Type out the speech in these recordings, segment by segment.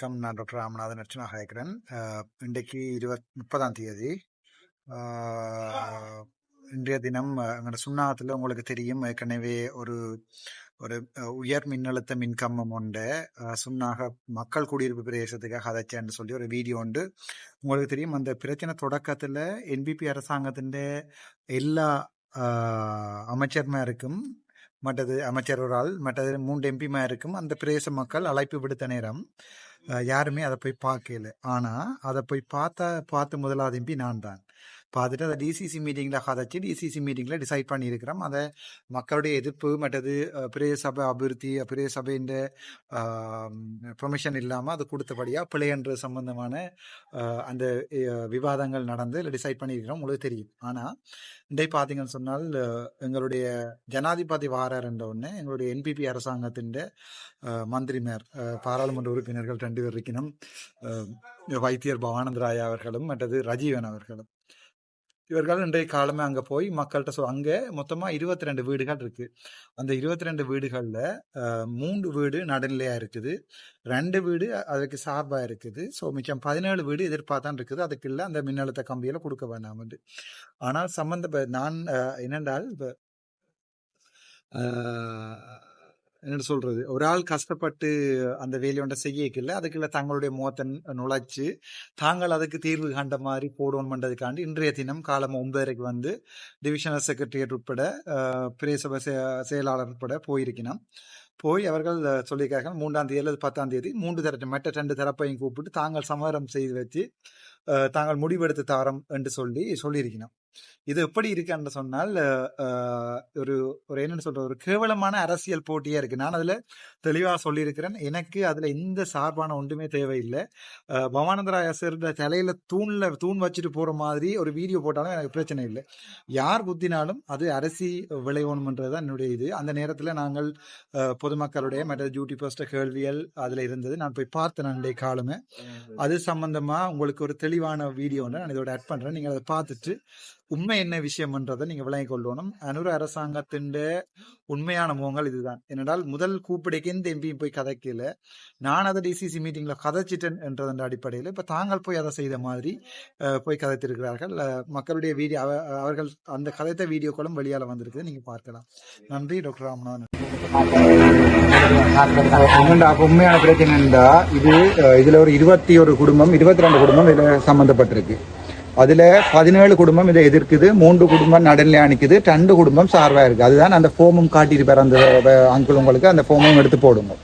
வணக்கம். நான் டாக்டர் ராமநாதன் அர்ச்சனா ஹயக்கரன் இன்றைக்கு இருபத் முப்பதாம் தேதி. இன்றைய தினம் எங்களோட சுண்ணாகத்தில் உங்களுக்கு தெரியும். ஏற்கனவே ஒரு ஒரு உயர் மின்னழுத்த மின்கம்பம் உண்டு. சுண்ணாக மக்கள் குடியிருப்பு பிரதேசத்துக்காக அதைச்சேன்னு சொல்லி ஒரு வீடியோ உண்டு. உங்களுக்கு தெரியும் அந்த பிரச்சனை தொடக்கத்தில் என்பிபி அரசாங்கத்தின் எல்லா அமைச்சர்மாருக்கும் மற்றது அமைச்சர் ஒரு ஆள் மற்றது மூன்று எம்பிமாருக்கும் அந்த பிரதேச மக்கள் அழைப்பு விடுத்த நேரம். யாருமே அதை போய் பார்க்கல ஆனால் அதை போய் பார்த்த பார்த்து முதலாவது எம்பி நான் தான் பார்த்துட்டு அதை டிசிசி மீட்டிங்கில் கதைச்சு டிசிசி மீட்டிங்கில் டிசைட் பண்ணியிருக்கிறோம். அதை மக்களுடைய எதிர்ப்பு மற்றது அஹ், பிரதேச சபை அபிவிருத்தி பிரதேச சபையின் பெர்மிஷன் இல்லாமல் அது கொடுத்தபடியாக பிள்ளையன்று சம்பந்தமான அந்த விவாதங்கள் நடந்து டிசைட் பண்ணியிருக்கிறோம். உங்களுக்கு தெரியும். ஆனால் இன்றை பார்த்தீங்கன்னு சொன்னால் எங்களுடைய ஜனாதிபதி வாரார் என்ற எங்களுடைய என்பிபி அரசாங்கத்தின் அஹ், மந்திரிமார் பாராளுமன்ற உறுப்பினர்கள் ரெண்டு பேர் இருக்கணும். வைத்தியர் பவானந்த ராயா அவர்களும் மற்றது ரஜீவன் அவர்களும். இவர்கள் இன்றைய காலமே அங்கே போய் மக்கள்கிட்ட சொல் அங்கே மொத்தமாக இருபத்தி ரெண்டு வீடுகள் இருக்குது அந்த இருபத்தி ரெண்டு வீடுகளில் மூன்று வீடு நடுநிலையாக இருக்குது. ரெண்டு வீடு அதுக்கு சார்பாக இருக்குது. ஸோ மிச்சம் பதினேழு வீடு எதிர்பார்த்தான் இருக்குது. அதுக்குள்ள அந்த மின்னழுத்த கம்பியில் கொடுக்க வேண்டாம் ஆனால் சம்மந்த நான் என்னென்றால் இப்போ என்ன சொல்றது? ஒரு ஆள் கஷ்டப்பட்டு அந்த வேலையொண்ட செய்யக்கில்ல அதுக்குள்ள தங்களுடைய முகத்தை நுழைச்சு தாங்கள் அதுக்கு தீர்வு கண்ட மாதிரி போடணும் பண்றதுக்காண்டி இன்றைய தினம் காலம் ஒன்பதரைக்கு வந்து டிவிஷனல் செக்ரட்டரியேட் உட்பட ஆஹ் செ- செயலாளர் உட்பட போயிருக்கணும். போய் அவர்கள் சொல்லியிருக்காங்க மூன்றாம் தேதி அல்லது பத்தாம் தேதி மூன்று தரப்பு மற்ற ரெண்டு தரப்பையும் கூப்பிட்டு தாங்கள் சமரம் செய்து வச்சு தாங்கள் முடிவெடுத்து தாரம் என்று சொல்லி சொல்லியிருக்கணும். இது எப்படி இருக்குன்னு சொன்னால் ஒரு ஒரு என்னன்னு சொல்றது ஒரு கேவலமான அரசியல் போட்டியா இருக்கு. நான் அதுல தெளிவா சொல்லியிருக்கிறேன். எனக்கு அதுல எந்த சார்பான ஒன்றுமே தேவையில்லை. பவானந்தராய சேர்ந்த தலையில தூண்ல தூண் வச்சுட்டு போற மாதிரி ஒரு வீடியோ போட்டாலும் எனக்கு பிரச்சனை இல்லை. யார் குத்தினாலும் அது அரசி விளையணும்ன்றதுதான் என்னுடைய இது. அந்த நேரத்துல நாங்கள் பொதுமக்களுடைய மற்ற டியூட்டி போஸ்ட கேள்விகள் அதுல இருந்தது. நான் போய் பார்த்தேன் அன்றைய காலமே. அது சம்பந்தமா உங்களுக்கு ஒரு தெளிவான வீடியோ நான் இதோட ஆட் பண்றேன். நீங்க அதை பார்த்துட்டு உண்மை என்ன விஷயம்ன்றதை நீங்க விளங்கிக் கொள்ளணும். அனுர அரசாங்கத்தின் உண்மையான முகங்கள் இதுதான். என்னென்றால் முதல் கூப்பிடைக்கு எந்த எம்பியும் போய் கதைக்கல. நான் அதை டிசிசி மீட்டிங்ல கதைச்சிட்டேன் என்றதன் அடிப்படையில் இப்ப தாங்கள் போய் அதை செய்த மாதிரி அஹ், போய் கதைத்திருக்கிறார்கள். அஹ், மக்களுடைய வீடியோ அவர்கள் அந்த கதைத்த வீடியோக்களும் வெளியால வந்திருக்கு நீங்க பார்க்கலாம். நன்றி டாக்டர் ராமநாதன். உண்மையான பிரச்சனை இது அஹ், இதுல ஒரு இருபத்தி ஒரு குடும்பம் இருபத்தி ரெண்டு குடும்பம் இதுல சம்பந்தப்பட்டிருக்கு. அதுல பதினேழு குடும்பம் இதை எதிர்க்குது மூன்று குடும்பம் நடுநிலை அணிக்குது ரெண்டு குடும்பம் சார்பா இருக்கு. அதுதான் அந்த ஃபோமும் காட்டியிருப்பார் அந்த அங்கிள் உங்களுக்கு அந்த ஃபோமும் எடுத்து போடுங்க.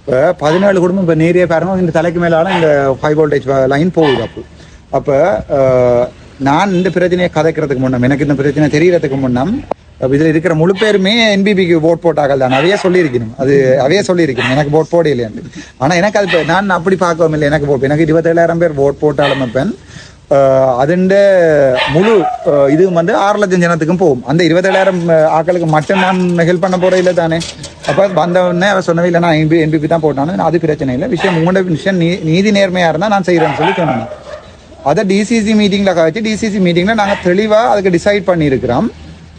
இப்போ பதினேழு குடும்பம் இப்போ நேரிய பாருங்க இந்த தலைக்கு மேலான இந்த ஃபைவ் வோல்டேஜ் லைன் போகுது அப்போ. அப்போ நான் இந்த பிரச்சனையை கதைக்கிறதுக்கு முன்னம் எனக்கு இந்த பிரச்சனை தெரியறதுக்கு முன்னம் இதில் இருக்கிற முழு பேருமே என்பிபிக்கு ஓட் போட்டாக்கள் தான். அவையே சொல்லியிருக்கணும். அது அவையே சொல்லியிருக்கணும். எனக்கு ஓட் போட இல்லையாண்டு ஆனால் எனக்கு அது நான் அப்படி பார்க்கவும் இல்லை எனக்கு போட் எனக்கு இருபத்தேழாயிரம் பேர் ஓட் போட்டாலும் பெண் അതിന്റെ முழு அஹ், இது வந்து ஆறு லட்சம் ஜனத்துக்கும் போகும் அந்த இருபத்தேழாயிரம் ஆக்களுக்கு மட்டும் நான் ஹெல்ப் பண்ண போற இல்லை தானே அப்ப வந்த உடனே அவ சொன்னவே இல்லை நான் என்பி என்பிபி தான் போட்டானு அது பிரச்சனை இல்லை விஷயம் உங்களோட விஷயம் நீ- நீதி நேர்மையா இருந்தா நான் செய்யறேன்னு சொல்லி சொன்னேன் அதை டிசிசி மீட்டிங்ல கழிச்சு டிசிசி மீட்டிங்ல நாங்க தெளிவா அதுக்கு டிசைட் பண்ணியிருக்கிறோம்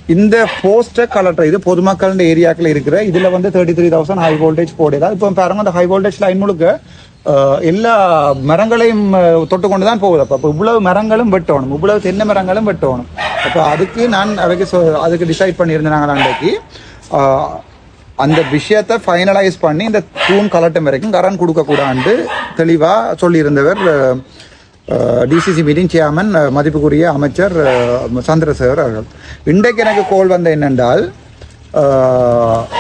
இந்த போஸ்டர் கலெக்டர் இது பொதுமக்கள் ஏரியாக்கள் இருக்கிற இதுல வந்து thirty three thousand high voltage போடுதா இப்போ பாருங்க அந்த ஹை வோல்டேஜ் லைன் முழுக்க அஹ், எல்லா மரங்களையும் தொட்டு கொண்டு தான் போகுது. அப்போ இவ்வளவு மரங்களும் வெட்டணும். இவ்வளவு தென்னை மரங்களும் வெட்டணும். அப்போ அதுக்கு நான் அவைக்கு அதுக்கு டிசைட் பண்ணியிருந்தேன் நாங்கள் அன்றைக்கு அந்த விஷயத்தை ஃபைனலைஸ் பண்ணி இந்த தூண் கலட்டம் வரைக்கும் கரண்ட் கொடுக்கக்கூடாது தெளிவாக சொல்லியிருந்தவர் டிசிசி மீட்டிங் சேர்மன் மதிப்புக்குரிய அமைச்சர் சந்திரசேகர் அவர்கள். இன்றைக்கு எனக்கு கோல் வந்த என்னென்றால்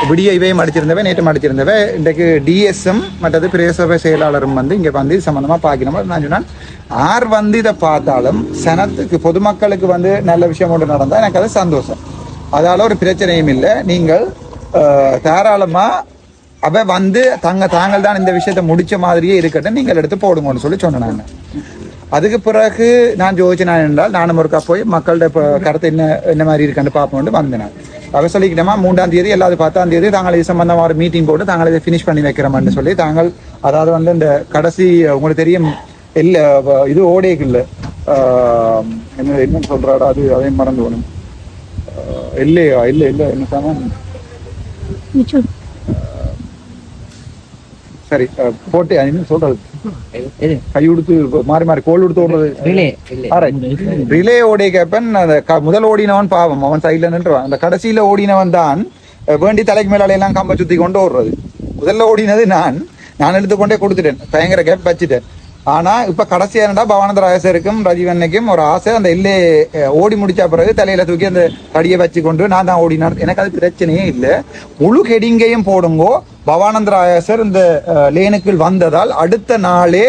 விடிய இவையும் அடிச்சிருந்தவை நேற்று அடிச்சிருந்தவை இன்றைக்கு டிஎஸ்எம் மற்றது பிரேசபை செயலாளரும் வந்து இங்கே வந்து சம்மந்தமாக பார்க்கணும் நான் சொன்னேன். யார் வந்து இதை பார்த்தாலும் சனத்துக்கு பொதுமக்களுக்கு வந்து நல்ல விஷயம் ஒன்று நடந்தால் எனக்கு அது சந்தோஷம். அதால ஒரு பிரச்சனையும் இல்லை. நீங்கள் தாராளமாக அவ வந்து தங்க தாங்கள் தான் இந்த விஷயத்தை முடிச்ச மாதிரியே இருக்கட்டும் நீங்கள் எடுத்து போடுங்கன்னு சொல்லி சொன்னேன் நான். அதுக்கு பிறகு நான் ஜோதிச்சு நான் என்றால் நானும் ஒருக்கா போய் மக்கள்கிட்ட இப்போ கருத்து என்ன என்ன மாதிரி இருக்குன்னு பார்ப்போம்னு வந்தேன். வகை சொல்லிக்கிட்டோமா மூன்றாம் தேதி எல்லாது பத்தாம் தேதி தாங்கள் இது சம்பந்தமாக ஒரு மீட்டிங் போட்டு தாங்கள் இதை ஃபினிஷ் பண்ணி வைக்கிறோம்னு சொல்லி தாங்கள் அதாவது வந்து இந்த கடைசி உங்களுக்கு தெரியும் இல்லை இது ஓடேக்கு இல்லை என்ன என்ன சொல்கிறாடா அது அதையும் மறந்து போகணும். இல்லையா இல்லை இல்லை என்ன சாமான் சரி போட்டு என்ன சொல்றது. கை கொடுத்து மாறி மாறி கோல் கொடுத்து ஓடுறது. ரிலே. ஓடிய கேப்பன் அந்த முதல் ஓடினவன் பாவம் அவன் சைட்ல நின்றுவான். அந்த கடைசியில ஓடினவன் தான் வேண்டி தலைக்கு மேலால எல்லாம் கம்ப சுத்தி கொண்டு ஓடுறது. முதல்ல ஓடினது நான். நான் எடுத்துக்கொண்டே கொடுத்துட்டேன். பயங்கர கேப் வச்சுட்டேன். ஆனா இப்ப கடைசியா என்னடா பவானந்த ராஜசருக்கும் ரஜீவன்னைக்கும் ஒரு ஆசை. அந்த இல்லே ஓடி முடிச்ச பிறகு தலையில தூக்கி அந்த தடியை வச்சு கொண்டு நான் தான் ஓடினார். எனக்கு அது பிரச்சனையே இல்லை. முழு கெடிங்கையும் போடுங்கோ. பவானந்த ராயசர் இந்த லேனுக்குள் வந்ததால் அடுத்த நாளே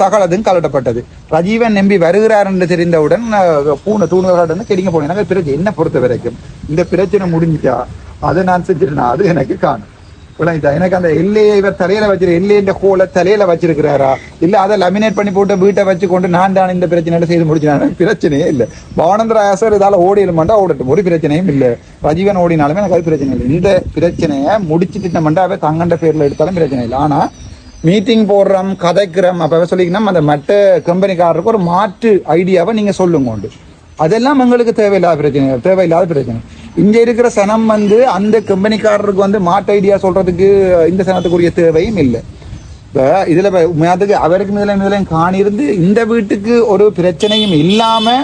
சகலதும் கலட்டப்பட்டது. ரஜீவன் நம்பி வருகிறார் என்று தெரிந்தவுடன் பூனை தூணுகளோட கெடிங்க போனேன் எனக்கு பிரச்சனை. என்ன பொறுத்த வரைக்கும்? இந்த பிரச்சனை முடிஞ்சிட்டா அதை நான் செஞ்சிருந்தேன் அது எனக்கு காணும். விளங்கிட்டா? எனக்கு அந்த எல்லையை இவர் தலையில வச்சிரு எல்லையின் கோலை தலையில வச்சிருக்கிறாரா? இல்ல அதை லமினேட் பண்ணி போட்டு வீட்டை வச்சு கொண்டு நான் தான் இந்த பிரச்சனையில செய்து முடிச்சினாலும் பிரச்சனையே இல்ல. பவானந்தர ஆசர் இதால ஓடிடுமாண்டா ஓடட்டும். ஒரு பிரச்சனையும் இல்ல. ரஜீவன் ஓடினாலுமே எனக்கு அது பிரச்சனை இல்லை. இந்த பிரச்சனையை முடிச்சுட்டு மண்டாவே தங்கண்ட பேர்ல எடுத்தாலும் பிரச்சனை இல்லை. ஆனா மீட்டிங் போடுறோம் கதைக்கிறோம் அப்ப சொல்லிக்கணும். அந்த மற்ற கம்பெனிக்காரருக்கு ஒரு மாற்று ஐடியாவை நீங்க சொல்லுங்க உண்டு. அதெல்லாம் எங்களுக்கு தேவையில்லாத பிரச்சனை தேவையில்லாத பிரச்சனை. இங்க இருக்கிற சனம் வந்து அந்த கம்பெனிக்காரருக்கு வந்து மாட்டு ஐடியா சொல்றதுக்கு இந்த சனத்துக்குரிய தேவையும் இல்லை. இப்போ இதில் உண்மையாத்துக்கு அவருக்கு முதல முதலையும் காணிருந்து இந்த வீட்டுக்கு ஒரு பிரச்சனையும் இல்லாம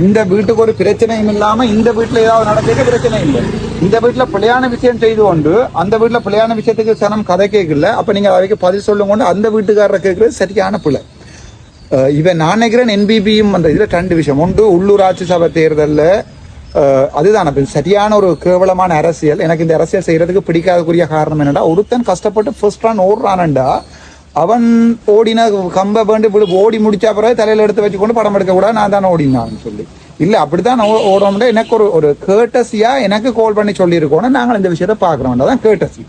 இந்த வீட்டுக்கு ஒரு பிரச்சனையும் இல்லாம இந்த வீட்டுல ஏதாவது நடக்க பிரச்சனை இல்லை. இந்த வீட்டுல பிள்ளையான விஷயம் செய்து கொண்டு அந்த வீட்டுல பிள்ளையான விஷயத்துக்கு சனம் கதை கேட்கல. அப்ப நீங்க அவைக்கு பதில் சொல்லும் கொண்டு அந்த வீட்டுக்காரரை கேட்கறது சரியான பிள்ளை இவன் நான் நினைக்கிறேன் என்பிபியும் அந்த இதில் ரெண்டு விஷயம். ஒன்று உள்ளூராட்சி சபை தேர்தலில் அதுதான். அப்போ சரியான ஒரு கேவலமான அரசியல். எனக்கு இந்த அரசியல் செய்யறதுக்கு பிடிக்காதக்குரிய காரணம் என்னடா ஒருத்தன் கஷ்டப்பட்டு ஃபர்ஸ்ட் ரன் ஓடுறானண்டா அவன் ஓடின கம்ப வேண்டி ஓடி முடிச்சா பிறகு தலையில எடுத்து வச்சுக்கொண்டு படம் எடுக்க கூட நான் தானே ஓடினான்னு சொல்லி. இல்ல அப்படித்தான் ஓ- ஓடணும்னா எனக்கு ஒரு ஒரு கேட்டசியா எனக்கு கால் பண்ணி சொல்லியிருக்கோன்னு நாங்கள் இந்த விஷயத்த பாக்குறோம் தான் கேட்டசி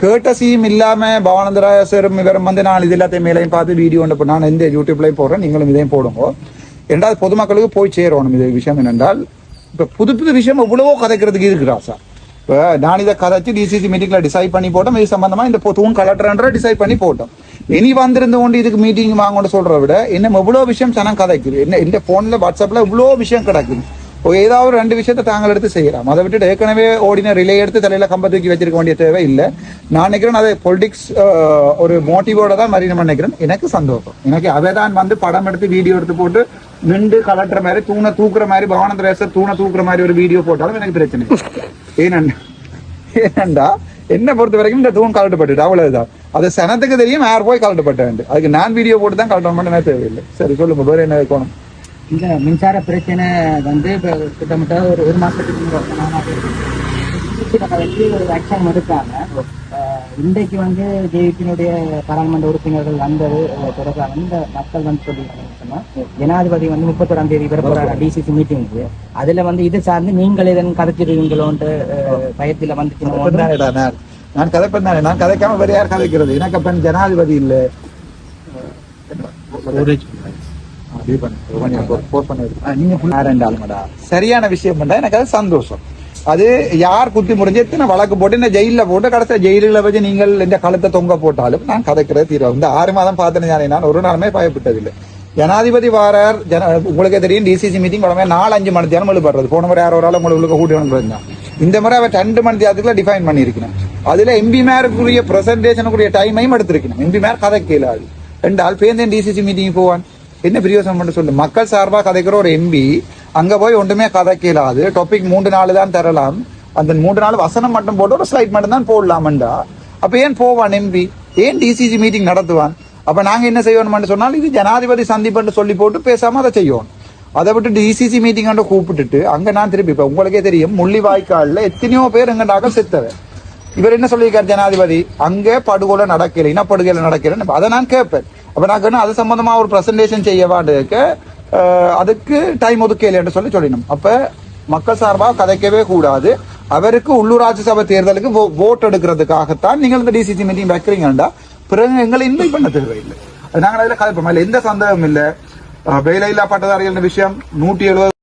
கேட்டசியும் இல்லாம பவானந்தராய சாரும் இவரும் வந்து நான் இது எல்லாத்தையும் மேலையும் பார்த்து வீடியோ ஒன்று நான் இந்த யூடியூப்லையும் போடுறேன் நீங்களும் இதையும் போடுங்க. ரெண்டாவது பொதுமக்களுக்கு போய் சேரணும். இது விஷயம் என்னென்றால் இப்ப புது புது விஷயம் எவ்வளவோ கதைக்கிறதுக்கு இருக்கிறா சார். இப்ப நான் இதை கதைச்சு டிசிசி மீட்டிங்ல டிசைட் பண்ணி போட்டோம். இது சம்பந்தமா இந்த தூண் கலெக்டர்ன்ற டிசைட் பண்ணி போட்டோம். இனி வந்திருந்து கொண்டு இதுக்கு மீட்டிங் வாங்கன்னு சொல்றத விட இன்னும் எவ்வளவு விஷயம் சனம் கதைக்குது. என்ன இந்த போன்ல வாட்ஸ்அப்ல இவ்வளோ விஷயம் கிடக்குது. ஏதாவது ஒரு ரெண்டு விஷயத்தை தாங்கள் எடுத்து செய்யலாம். அதை விட்டுட்டு ஏற்கனவே ஓடின ரிலே எடுத்து தலையில கம்ப தூக்கி வச்சிருக்க வேண்டிய தேவை இல்லை. நான் நினைக்கிறேன் அதை பொலிட்டிக்ஸ் ஒரு மோட்டிவோட தான் மாதிரி நம்ம நினைக்கிறேன் எனக்கு சந்தோஷம். எனக்கு அதை தான் வந்து படம் எடுத்து வீடியோ எடுத்து போட்டு நின்று கலட்டுற மாதிரி தூணை தூக்குற மாதிரி பவானந்த ரேசர் தூணை தூக்குற மாதிரி ஒரு வீடியோ போட்டாலும் எனக்கு பிரச்சனை ஏனண்டா ஏனென்னா என்ன பொறுத்த வரைக்கும் இந்த தூண் கலட்டப்பட்டுட்டு அவ்வளவுதான். அது சனத்துக்கு தெரியும் யார் போய் கலட்டப்பட்டேன் அதுக்கு நான் வீடியோ போட்டு தான் கலட்டணும் மட்டும் தேவையில்லை. சரி சொல்லுங்க வேற என்ன இருக்கணும் இந்த மின்சார பிரச்சனை வந்து இப்ப கிட்டத்தட்ட ஒரு ஒரு முன்னாடி வந்து ஒரு ஆக்ஷன் எடுத்தாங்க இன்றைக்கு வந்து ஜேபியினுடைய பாராளுமன்ற உறுப்பினர்கள் வந்தது தொடர்பாக இந்த மக்கள் வந்து சொல்லியிருக்காங்க ஜனாதிபதி வந்து முப்பத்தொராம் தேதி பிறப்பு டிசிசி மீட்டிங்க்கு அதுல வந்து இது சார்ந்து நீங்கள் இதன் கதைச்சிருவீங்களோன்ட்டு பயத்துல கதைப்பேன்தானேடா நான். நான் கதைப்பேன் தானே நான் கதைக்காம வேற யார் கதைக்கிறது? எனக்கு அப்பன் ஜனாதிபதி இல்ல. சரியான விஷயம் பண்ணா எனக்கு அது சந்தோஷம். அது யார் குத்தி முடிஞ்சு எத்தனை வழக்கு போட்டு என்ன ஜெயில போட்டு கடைசியில் ஜெயிலில் வச்சு நீங்கள் இந்த கழுத்தை தொங்க போட்டாலும் நான் கதைக்கிறது தீர்வு இந்த ஆறு மாதம் பார்த்தேன் ஞானே நான் ஒரு நாளுமே பயப்பட்டதில்லை. ஜனாதிபதி வாரார் ஜன உங்களுக்கு தெரியும் டிசிசி மீட்டிங் உடனே நாலு அஞ்சு மணி நேரம் எழுப்படுறது போன முறை யாரோ ஒரு ஆள் உங்களுக்கு கூட்டி வந்துருந்தான் இந்த முறை அவர் ரெண்டு மணி நேரத்துக்குள்ள டிஃபைன் பண்ணியிருக்கணும். அதுல எம்பி மேருக்குரிய பிரசன்டேஷனுக்குரிய டைமையும் எடுத்திருக்கணும். எம்பி மேர் கதை கேளாது ரெண்டு ஆள் பேருந்தேன் டிசிசி மீட்டிங் போவான். என்ன பிரியோசனம் பண்ண சொல்லு. மக்கள் சார்பா கதைக்கிற ஒரு எம்பி அங்க போய் ஒன்றுமே கதை கேளாது டாபிக் மூன்று நாள் தான் தரலாம். அந்த மூன்று நாள் வசனம் மட்டும் போட்டு ஒரு ஸ்லைட் மட்டும் தான் போடலாமண்டா. அப்ப ஏன் போவான் எம்பி ஏன் டிசிசி மீட்டிங் நடத்துவான்? அப்ப நாங்க என்ன செய்வோம்னு சொன்னால் இது ஜனாதிபதி சந்திப்புன்னு சொல்லி போட்டு பேசாம அதை செய்வோம். அதை விட்டு டிசிசி மீட்டிங் கூப்பிட்டுட்டு அங்க நான் திருப்பி இப்ப உங்களுக்கே தெரியும் முள்ளிவாய்க்கால்ல எத்தனையோ பேர் எங்கண்டாக செத்தவன் இவர் என்ன சொல்லியிருக்கார் ஜனாதிபதி? அங்கே படுகொலை நடக்கல இனப்படுகொலை நடக்கல அதை நான் கேட்பேன். அப்போ நான் கேட்டேன் அது சம்மந்தமாக ஒரு ப்ரெசன்டேஷன் செய்யவாண்டுக்கு அதுக்கு டைம் ஒதுக்கல சொல்லி சொல்லிடணும் அப்போ மக்கள் சார்பாக கதைக்கவே கூடாது. அவருக்கு உள்ளூராட்சி சபை தேர்தலுக்கு ஓட் எடுக்கிறதுக்காகத்தான் நீங்கள் இந்த டிசிசி மீட்டிங் வைக்கிறீங்கடா பிறகு எங்களை இன்வைட் பண்ண தேவையில்லை. அது நாங்கள் அதில் கதைப்போம்? அதில் எந்த சந்தேகமும் இல்லை. வேலையில்லா பட்டதாரிகள் விஷயம் நூற்றி எழுபது